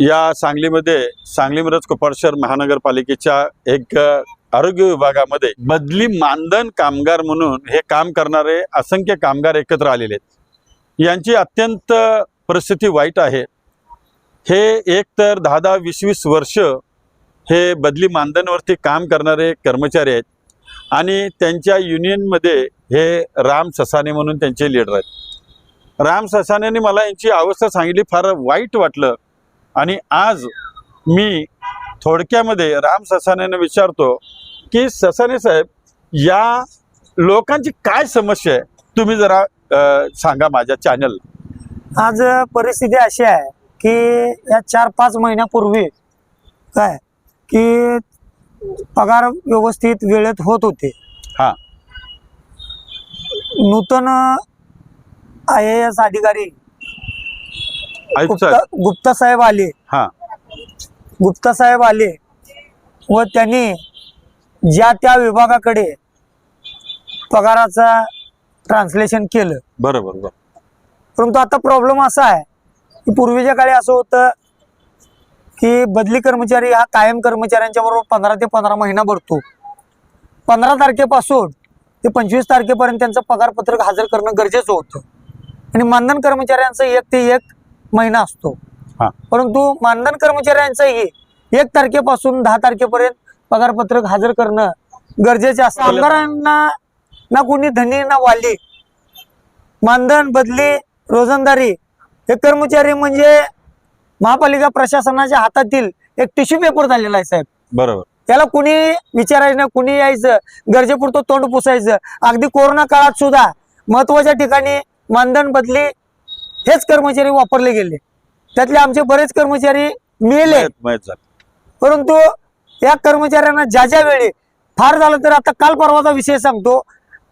या सांगलीमध्ये सांगली मिरज कोपारशहर महानगरपालिकेच्या एक आरोग्य विभागामध्ये बदली मानधन कामगार म्हणून हे काम करणारे असंख्य कामगार एकत्र आलेले आहेत. यांची अत्यंत परिस्थिती वाईट आहे. हे एक तर दहा दहा वीस वीस वर्ष हे बदली मानधनवरती काम करणारे कर्मचारी आहेत आणि त्यांच्या युनियनमध्ये हे राम ससाने म्हणून त्यांचे लीडर आहेत. राम ससानेने मला यांची अवस्था सांगितली फार वाईट वाटलं. आणि आज मी थोडक्यामध्ये राम ससानेने विचारतो की ससाने साहेब या लोकांची काय समस्या आहे? तुम्ही जरा सांगा माझ्या चॅनल आज परिस्थिती अशी आहे की या चार पाच महिन्यापूर्वी काय की पगार व्यवस्थित वेळेत होत होते. हा. नूतन आय ए एस अधिकारी आयुक्त गुप्ता साहेब. गुप्ता साहेब आले. हा. गुप्ता साहेब आले व त्यांनी ज्या त्या विभागाकडे पगाराचा ट्रान्सलेशन केलं. बरोबर बरोबर. परंतु आता प्रॉब्लेम असा आहे की पूर्वीच्या काळी असं होतं की बदली कर्मचारी हा कायम कर्मचाऱ्यांच्या बरोबर पंधरा ते पंधरा महिना भरतो. पंधरा तारखेपासून ते पंचवीस तारखेपर्यंत त्यांचं पगारपत्रक हजर करणं गरजेचं होतं. आणि मानधन कर्मचाऱ्यांचं एक ते एक महिना असतो. परंतु मानधन कर्मचाऱ्यांचंही एक तारखेपासून दहा तारखेपर्यंत पगारपत्रक हजर करणं गरजेचे असतं. कामगारांना ना कोणी धनी ना वाली. मानधन बदली रोजंदारी. हे कर्मचारी म्हणजे महापालिका प्रशासनाच्या हातातील एक टिश्यू पेपर झालेला आहे साहेब. बरोबर. त्याला कुणी विचारायचं नाही कुणी यायचं. गरजेपुरतं तोंड पुसायचं. अगदी कोरोना काळात सुद्धा महत्त्वाच्या ठिकाणी मानधन बदली हेच कर्मचारी वापरले गेले. त्यातले आमचे बरेच कर्मचारी मिळाले झालं. परंतु या कर्मचाऱ्यांना ज्या ज्या वेळी फार झालं तर आता काल परवाचा विषय सांगतो.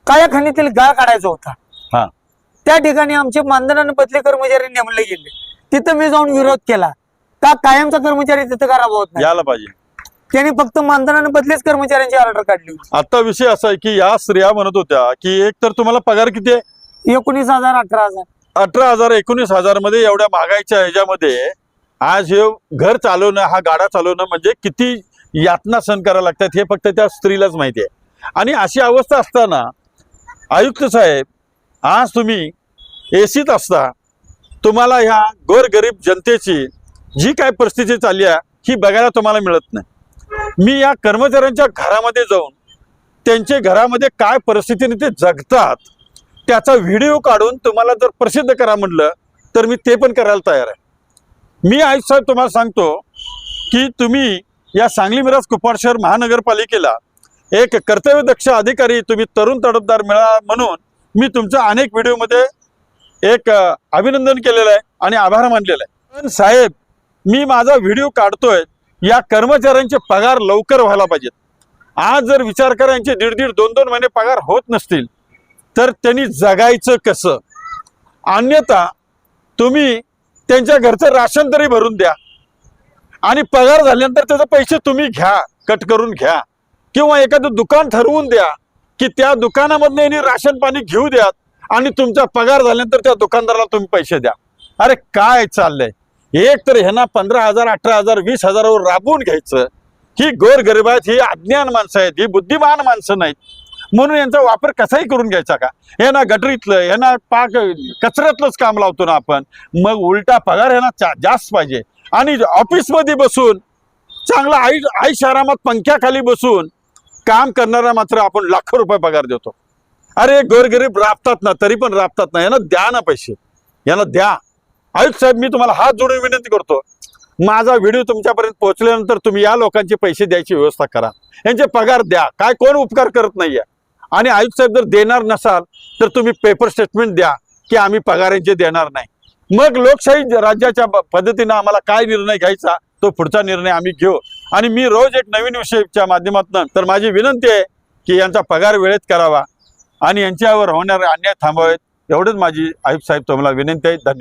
काळ्या खणीतील गाळ काढायचा होता. हा. त्या ठिकाणी आमचे मानधन आणि बदली कर्मचारी नेमले गेले. तिथं मी जाऊन विरोध केला. का कायमचा कर्मचारी तिथं का राबवत नाही? यायला पाहिजे. त्यांनी फक्त मानधन आणि बदलीच कर्मचाऱ्यांची ऑर्डर काढली होती. आता विषय असा आहे की या स्त्रिया म्हणत होत्या की एक तर तुम्हाला पगार किती आहे? एकोणीस हजार अठरा हजार. अठरा हजार एकोणीस हजारमध्ये एवढ्या महागाईच्या ह्याच्यामध्ये आज हे घर चालवणं हा गाडा चालवणं म्हणजे किती यातना सहन करायला लागतात हे फक्त त्या स्त्रीलाच माहिती आहे. आणि अशी अवस्था असताना आयुक्त साहेब आज तुम्ही एसीत असता तुम्हाला ह्या गोरगरीब जनतेची जी काय परिस्थिती चालली आहे ही बघायला तुम्हाला मिळत नाही. मी या कर्मचाऱ्यांच्या घरामध्ये जाऊन त्यांचे घरामध्ये काय परिस्थितीने ते जगतात त्याचा व्हिडिओ काढून तुम्हाला जर प्रसिद्ध करा म्हटलं तर मी ते पण करायला तयार आहे. मी आज साहेब तुम्हाला सांगतो की तुम्ही या सांगली मिराज कुपाड शहर महानगरपालिकेला एक कर्तव्यदक्ष अधिकारी तुम्ही तरुण तडफदार मिळा म्हणून मी तुमच्या अनेक व्हिडिओमध्ये एक अभिनंदन केलेलं आहे आणि आभार मानलेला आहे. पण साहेब मी माझा व्हिडिओ काढतोय या कर्मचाऱ्यांचे पगार लवकर व्हायला पाहिजेत. आज जर विचार करा यांचे दीड दीड दोन दोन महिने पगार होत नसतील तर त्यांनी जगायचं कसं? अन्यथा तुम्ही त्यांच्या घरचं राशन तरी भरून द्या. आणि पगार झाल्यानंतर त्याचे पैसे तुम्ही घ्या कट करून घ्या. किंवा एखादं दुकान ठरवून द्या की त्या दुकानामधनं यांनी राशन पाणी घेऊ द्यात आणि तुमचा पगार झाल्यानंतर त्या दुकानदाराला तुम्ही पैसे द्या. अरे काय चाललंय? एक तर ह्यांना पंधरा हजार अठरा हजार वीस हजारावर राबवून घ्यायचं. ही गोरगरीब आहेत ही अज्ञान माणसं आहेत ही बुद्धिमान माणसं नाहीत. म्हणून यांचा वापर कसाही करून घ्यायचा का? यांना ना गटरीतलं यांना पाक कचऱ्यातलंच काम लावतो ना आपण. मग उलटा पगार यांना जास्त पाहिजे. आणि ऑफिसमध्ये बसून चांगला आई आई शहरामात पंख्याखाली बसून काम करणारा मात्र आपण लाखो रुपये पगार देतो. अरे गोरगरीब राबतात ना तरी पण राबतात ना. यांना द्या ना पैसे. यांना द्या. आयुक्त साहेब मी तुम्हाला हात जोडून विनंती करतो. माझा व्हिडिओ तुमच्यापर्यंत पोहोचल्यानंतर तुम्ही या लोकांचे पैसे द्यायची व्यवस्था करा. यांचे पगार द्या. काय कोण उपकार करत नाहीये? आणि आयुक्त साहेब जर देणार नसाल तर तुम्ही पेपर स्टेटमेंट द्या की आम्ही पगार यांचे देणार नाही. मग लोकशाही राज्याच्या पद्धतीनं आम्हाला काय निर्णय घ्यायचा तो पुढचा निर्णय आम्ही घेऊ. आणि मी रोज एक नवीन विषयच्या माध्यमातून तर माझी विनंती आहे की यांचा पगार वेळेत करावा आणि यांच्यावर होणारे अन्याय थांबवावेत एवढंच माझी आयुक्त साहेब तुम्हाला विनंती आहे. धन्यवाद.